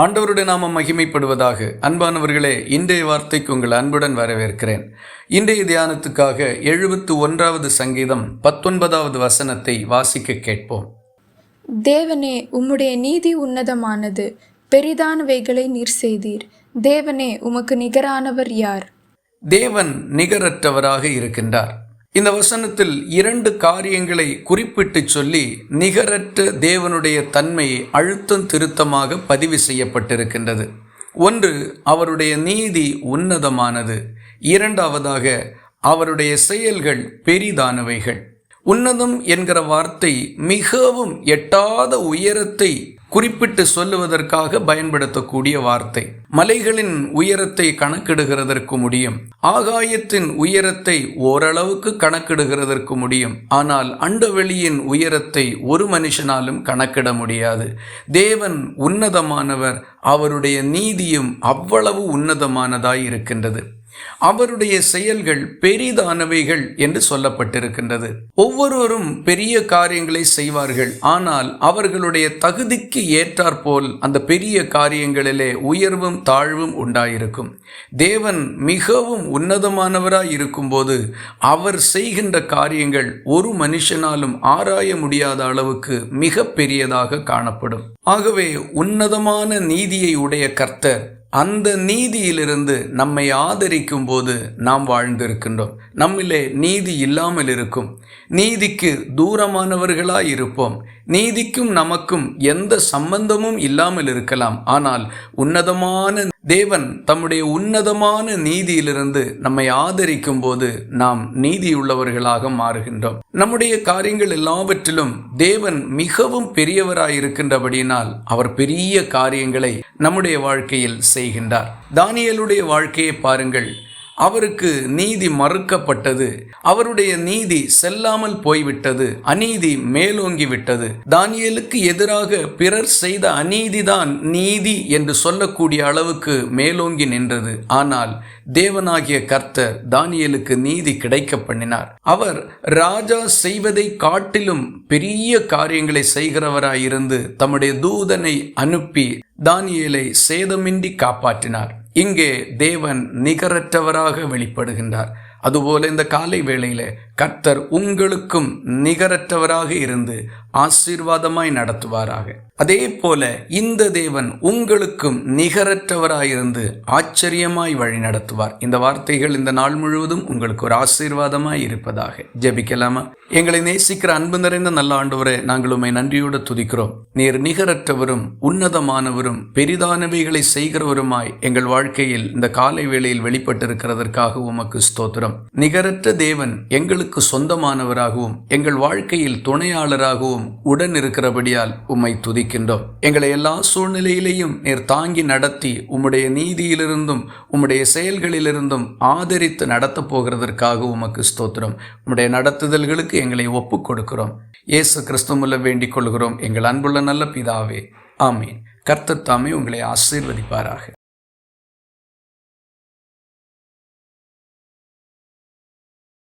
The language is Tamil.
ஆண்டவருடைய நாமம் மகிமைப்படுவதாக. அன்பானவர்களே இன்றைய வார்த்தைக்கு உங்கள் அன்புடன் வரவேற்கிறேன். இன்றைய தியானத்துக்காக எழுபத்து ஒன்றாவது சங்கீதம் பத்தொன்பதாவது வசனத்தை வாசிக்க கேட்போம். தேவனே உம்முடைய நீதி உன்னதமானது. பெரிதானவைகளை நீர் செய்தீர். தேவனே உமக்கு நிகரானவர் யார்? தேவன் நிகரற்றவராக இருக்கின்றார். இந்த வசனத்தில் இரண்டு காரியங்களை குறிப்பிட்டு சொல்லி நிகரற்ற தேவனுடைய தன்மையை அழுத்தம் திருத்தமாக பதிவு செய்யப்பட்டிருக்கின்றது. ஒன்று அவருடைய நீதி உன்னதமானது. இரண்டாவதாக அவருடைய செயல்கள் பெரிதானவைகள். உன்னதம் என்கிற வார்த்தை மிகவும் எட்டாத உயரத்தை குறிப்பிட்டு சொல்லுவதற்காக பயன்படுத்தக்கூடிய வார்த்தை. மலைகளின் உயரத்தை கணக்கிடுகிறதற்கு முடியும். ஆகாயத்தின் உயரத்தை ஓரளவுக்கு கணக்கிடுகிறதற்கு முடியும். ஆனால் அண்டவெளியின் உயரத்தை ஒரு மனுஷனாலும் கணக்கிட முடியாது. தேவன் உன்னதமானவர். அவருடைய நீதியும் அவ்வளவு உன்னதமானதாய் இருக்கின்றது அவருடைய செயல்கள் பெரிதானவைகள் என்று சொல்லப்பட்டிருக்கின்றது. ஒவ்வொருவரும் பெரிய காரியங்களை செய்வார்கள். ஆனால் அவர்களுடைய தகுதிக்கு ஏற்றாற்போல் அந்த பெரிய காரியங்களிலே உயர்வும் தாழ்வும் உண்டாயிருக்கும். தேவன் மிகவும் உன்னதமானவராய் இருக்கும்போது அவர் செய்கின்ற காரியங்கள் ஒரு மனுஷனாலும் ஆராய முடியாத அளவுக்கு மிக பெரியதாக காணப்படும். ஆகவே உன்னதமான நீதியை உடைய கர்த்தர் அந்த நீதியிலிருந்து நம்மை ஆதரிக்கும் போது நாம் வாழ்ந்திருக்கின்றோம். நம்மிலே நீதி இல்லாமல் இருக்கும் நீதிக்கு தூரமானவர்களாய் இருப்போம் நீதிக்கும் நமக்கும் எந்த சம்பந்தமும் இல்லாமல் இருக்கலாம். ஆனால் உன்னதமான தேவன் தம்முடைய உன்னதமான நீதியிலிருந்து நம்மை ஆதரிக்கும் போது நாம் நீதியுள்ளவர்களாக மாறுகின்றோம். நம்முடைய காரியங்கள் எல்லாவற்றிலும் தேவன் மிகவும் பெரியவராய் இருக்கின்றபடியினால் அவர் பெரிய காரியங்களை நம்முடைய வாழ்க்கையில் செய்கின்றார். தானியலுடைய வாழ்க்கையை பாருங்கள். அவருக்கு நீதி மறுக்கப்பட்டது. அவருடைய நீதி செல்லாமல் போய்விட்டது. அநீதி மேலோங்கி விட்டது தானியலுக்கு எதிராக பிறர் செய்த அநீதிதான் நீதி என்று சொல்லக்கூடிய அளவுக்கு மேலோங்கி நின்றது. ஆனால் தேவனாகிய கர்த்தர் தானியலுக்கு நீதி கிடைக்க பண்ணினார். அவர் ராஜா செய்வதை காட்டிலும் பெரிய காரியங்களை செய்கிறவராயிருந்து தம்முடைய தூதனை அனுப்பி தானியலை சேதமின்றி காப்பாற்றினார். இங்கே தேவன் நிகரற்றவராக வெளிப்படுகின்றார். அதுபோல இந்த காலை வேளையில கர்த்தர் உங்களுக்கும் நிகரற்றவராக இருந்து ஆசீர்வாதமாய் நடத்துவாராக. அதே போல இந்த தேவன் உங்களுக்கும் நிகரற்றவராயிருந்து ஆச்சரியமாய் வழி நடத்துவார். இந்த வார்த்தைகள் இந்த நாள் முழுவதும் உங்களுக்கு ஒரு ஆசீர்வாதமாய் இருப்பதாக. ஜெபிக்கலாமா? எங்களை நேசிக்கிற அன்பு நிறைந்த நல்ல ஆண்டவரே நாங்கள் உண்மை நன்றியோடு துதிக்கிறோம். நீர் நிகரற்றவரும் உன்னதமானவரும் பெரிதானவைகளை செய்கிறவருமாய் எங்கள் வாழ்க்கையில் இந்த காலை வேளையில் வெளிப்பட்டிருக்கிறதற்காக உமக்கு ஸ்தோத்திரம். நிகரற்ற தேவன் எங்களுக்கு சொந்தமானவராகவும் எங்கள் வாழ்க்கையில் துணையாளராகவும் உடன் இருக்கிறபடியால் உம்மை துதிக்கின்றோம். எங்களை எல்லா சூழ்நிலையிலையும் நீர் தாங்கி நடத்தி உம்முடைய நீதியிலிருந்தும் உம்முடைய செயல்களிலிருந்தும் ஆதரித்து நடத்தப் போகிறதற்காக உமக்கு ஸ்தோத்திரம். உம்முடைய நடத்துதல்களுக்கு எங்களை ஒப்பு கொடுக்கிறோம். இயேசு கிறிஸ்துமுல்ல வேண்டிக் கொள்கிறோம். எங்கள் அன்புள்ள நல்ல பிதாவே ஆமீன். கர்த்தத்தாமே உங்களை ஆசீர்வதிப்பாராக.